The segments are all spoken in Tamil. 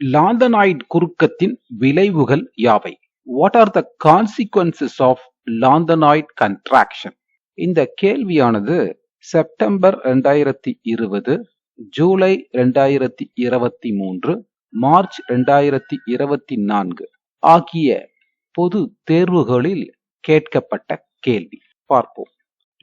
லாந்தனாய்டு குறுக்கத்தின் விளைவுகள் யாவை? What are the consequences of lanthanoid contraction இந்த கேள்வியானது செப்டம்பர் ரெண்டாயிரத்தி இருபது ஜூலை ரெண்டாயிரத்தி இருபத்தி மூன்று மார்ச் ரெண்டாயிரத்தி இருபத்தி நான்கு ஆகிய பொது தேர்வுகளில் கேட்கப்பட்ட கேள்வி. பார்ப்போம்.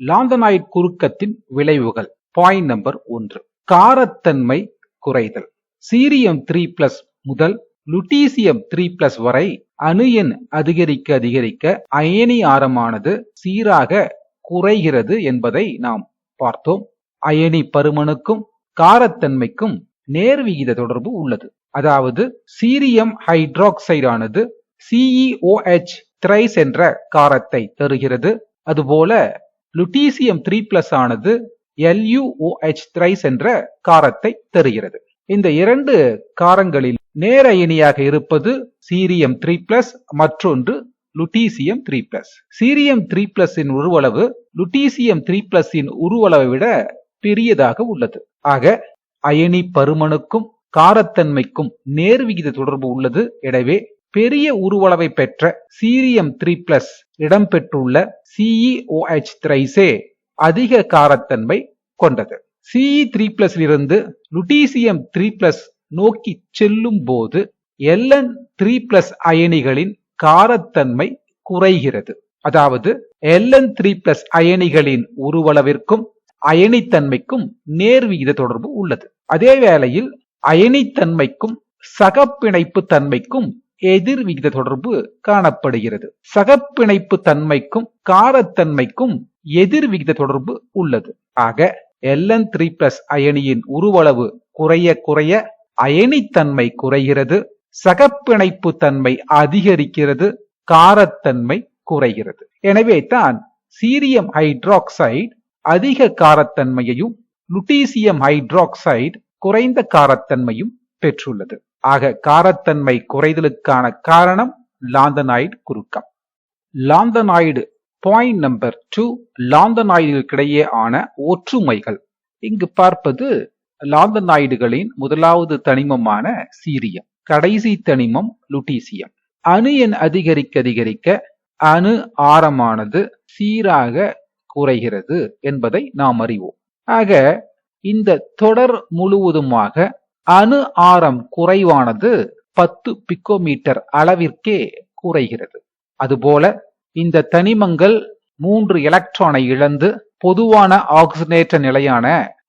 லாந்தனாய்டு குறுக்கத்தின் விளைவுகள். பாயிண்ட் நம்பர் ஒன்று. காரத்தன்மை குறைதல். சீரியம் த்ரீ பிளஸ் முதல் லுட்டீசியம் த்ரீ பிளஸ் வரை அணு எண் அதிகரிக்க அதிகரிக்க அயனி ஆரமானது சீராக குறைகிறது என்பதை நாம் பார்த்தோம். அயனி பருமனுக்கும் காரத்தன்மைக்கும் நேர்விகித தொடர்பு உள்ளது. அதாவது சீரியம் ஹைட்ராக்சைடானது சிஇஓஹெச் த்ரைஸ் என்ற காரத்தை தருகிறது. அதுபோல லுட்டீசியம் த்ரீ பிளஸ் ஆனது எல்யூஓஹெச் த்ரைஸ் என்ற காரத்தை தருகிறது. இந்த இரண்டு காரங்களில் நேர இனியாக இருப்பது சீரியம் த்ரீ பிளஸ் மற்றொன்று lutetium three plus cerium three பிளஸின் உருவளவு லுட்டீசியம் த்ரீ பிளஸின் உருவளவை விட பெரியதாக உள்ளது. ஆக அயனி பருமனுக்கும் காரத்தன்மைக்கும் நேர்விகித தொடர்பு உள்ளது. எனவே பெரிய உருவளவை பெற்ற சீரியம் த்ரீ பிளஸ் இடம்பெற்றுள்ள சிஇஓஹெச் திரைசே அதிக காரத்தன்மை கொண்டது. சிஇ த்ரீ பிளஸ் இருந்து லுட்டீசியம் த்ரீ பிளஸ் நோக்கி செல்லும் போது எல்என் த்ரீ பிளஸ் அயனிகளின் காரத்தன்மை குறைகிறது. அதாவது எல்என் த்ரீ பிளஸ் அயனிகளின் உருவளவிற்கும் அயனித்தன்மைக்கும் நேர்விகித தொடர்பு உள்ளது. அதே வேளையில் அயனித்தன்மைக்கும் சகப்பிணைப்பு தன்மைக்கும் எதிர் விகித தொடர்பு காணப்படுகிறது. சகப்பிணைப்பு தன்மைக்கும் காரத்தன்மைக்கும் எதிர் விகித தொடர்பு உள்ளது. ஆக எல்என் த்ரீ பிளஸ் அயனியின் உருவளவு குறைய குறைய அயனித்தன்மை குறைகிறது சகப்பிணைப்பு தன்மை அதிகரிக்கிறது காரத்தன்மை குறைகிறது. எனவே தான் சீரியம் ஹைட்ராக்சைடு அதிக காரத்தன்மையையும் லுட்டீசியம் ஹைட்ராக்சைடு குறைந்த காரத்தன்மையும் பெற்றுள்ளது. ஆக காரத்தன்மை குறைதலுக்கான காரணம் லாந்தனாய்டு குறுக்கம். லாந்தனாய்டு பாயிண்ட் நம்பர் டூ லாந்தனாய்டுகளுக்கிடையே ஆன ஒற்றுமைகள். இங்கு பார்ப்பது லாந்தனாய்டுகளின் முதலாவது தனிமமான சீரியம். கடைசி தனிமம் லுட்டீசியம் அணு எண் அதிகரிக்க அதிகரிக்க அணு ஆரமானது சீராக குறைகிறது என்பதை நாம் அறிவோம். ஆக இந்த தொடர் முழுவதுமாக அணு ஆரம் குறைவானது பத்து பிக்கோமீட்டர் அளவிற்கே குறைகிறது. அதுபோல இந்த தனிமங்கள் மூன்று எலக்ட்ரானை இழந்து பொதுவான ஆக்சிஜனேற்ற நிலையான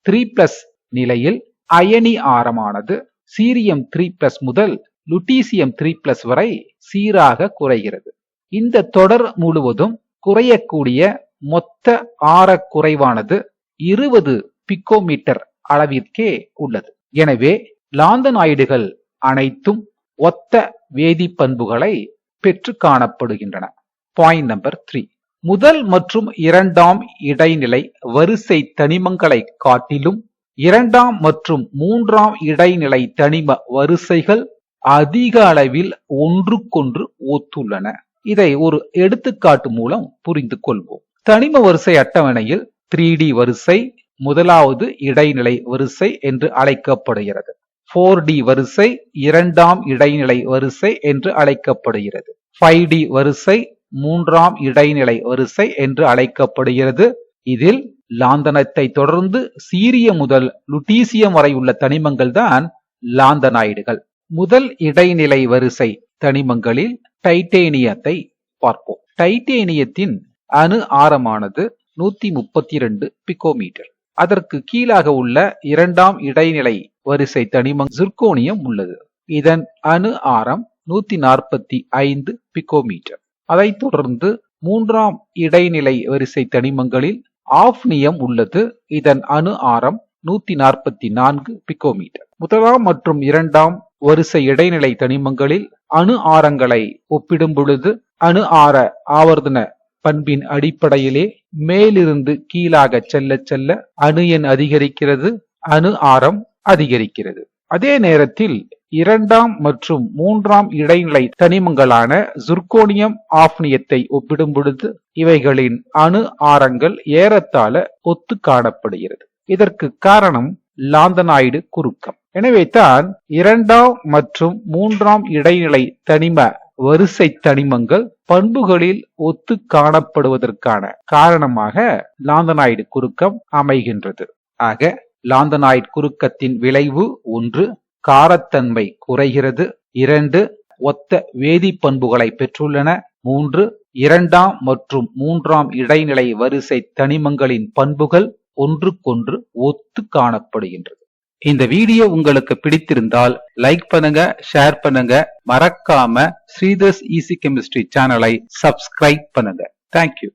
த்ரீ பிளஸ் நிலையில் அயனி ஆரமானது சீரியம் த்ரீ பிளஸ் முதல் லுட்டீசியம் த்ரீ பிளஸ் வரை சீராக குறைகிறது. இந்த தொடர் முழுவதும் குறையக்கூடிய மொத்த ஆர குறைவானது இருபது பிக்கோமீட்டர் அளவிற்கே உள்ளது. எனவே லாந்தனாய்டுகள் அனைத்தும் ஒத்த வேதிப்பண்புகளை பெற்று காணப்படுகின்றன. பாயிண்ட் நம்பர் த்ரீ முதல் மற்றும் இரண்டாம் இடைநிலை வரிசை தனிமங்களை காட்டிலும் இரண்டாம் மற்றும் மூன்றாம் இடைநிலை தனிம வரிசைகள் அதிக அளவில் ஒன்றுக்கொன்று ஒத்துள்ளன. இதை ஒரு எடுத்துக்காட்டு மூலம் புரிந்து கொள்வோம் தனிம வரிசை அட்டவணையில் த்ரீ டி வரிசை முதலாவது இடைநிலை வரிசை என்று அழைக்கப்படுகிறது. ஃபோர் டி வரிசை இரண்டாம் இடைநிலை வரிசை என்று அழைக்கப்படுகிறது. ஃபைவ் டி வரிசை மூன்றாம் இடைநிலை வரிசை என்று அழைக்கப்படுகிறது. இதில் லாந்தனத்தை தொடர்ந்து சீரியம் முதல் லுட்டீசியம் வரை உள்ள தனிமங்கள் தான் லாந்தனாய்டுகள். முதல் இடைநிலை வரிசை தனிமங்களில் டைட்டேனியத்தை பார்ப்போம். டைட்டேனியத்தின் அணு ஆரமானது நூத்தி முப்பத்தி ரெண்டு பிகோமீட்டர் அதற்கு கீழாக உள்ள இரண்டாம் இடைநிலை வரிசை தனிமம் சிர்கோனியம் உள்ளது. இதன் அணு ஆரம் நூத்தி நாற்பத்தி ஐந்து பிகோமீட்டர் அதைத் தொடர்ந்து மூன்றாம் இடைநிலை வரிசை தனிமங்களில் ஆஃப்னியம் உள்ளது. இதன் அணு ஆரம் நூத்தி நாற்பத்தி நான்கு பிகோமீட்டர் முதலாம் மற்றும் இரண்டாம் வரிசை இடைநிலை தனிமங்களில் அணு ஆரங்களை ஒப்பிடும் பொழுது அணு ஆர ஆவர்த்தன பண்பின் அடிப்படையிலே மேலிருந்து கீழாக செல்ல செல்ல அணு எண் அதிகரிக்கிறது அணு ஆரம் அதிகரிக்கிறது. அதே நேரத்தில் இரண்டாம் மற்றும் மூன்றாம் இடைநிலை தனிமங்களான ஜுர்கோனியம் ஆஃப்னியத்தை ஒப்பிடும் பொழுது இவைகளின் அணு ஆரங்கள் ஏறத்தாழ ஒத்து காணப்படுகிறது. இதற்கு காரணம் லாந்தனாய்டு குறுக்கம். எனவே தான் இரண்டாம் மற்றும் மூன்றாம் இடைநிலை தனிம வரிசை தனிமங்கள் பண்புகளில் ஒத்து காணப்படுவதற்கான காரணமாக லாந்தனாய்டு குறுக்கம் அமைகின்றது. ஆக லாந்தனாய்டு குறுக்கத்தின் விளைவு ஒன்று காரத்தன்மை குறைகிறது. இரண்டு ஒத்த வேதிப்பண்புகளை பெற்றுள்ளன. மூன்று இரண்டாம் மற்றும் மூன்றாம் இடைநிலை வரிசை தனிமங்களின் பண்புகள் ஒன்றுக்கொன்று ஒத்து காணப்படுகின்றது. இந்த வீடியோ உங்களுக்கு பிடித்திருந்தால் லைக் பண்ணுங்க ஷேர் பண்ணுங்க. மறக்காம ஸ்ரீதர்ஸ் ஈசி கெமிஸ்ட்ரி சேனலை சப்ஸ்கிரைப் பண்ணுங்க. Thank you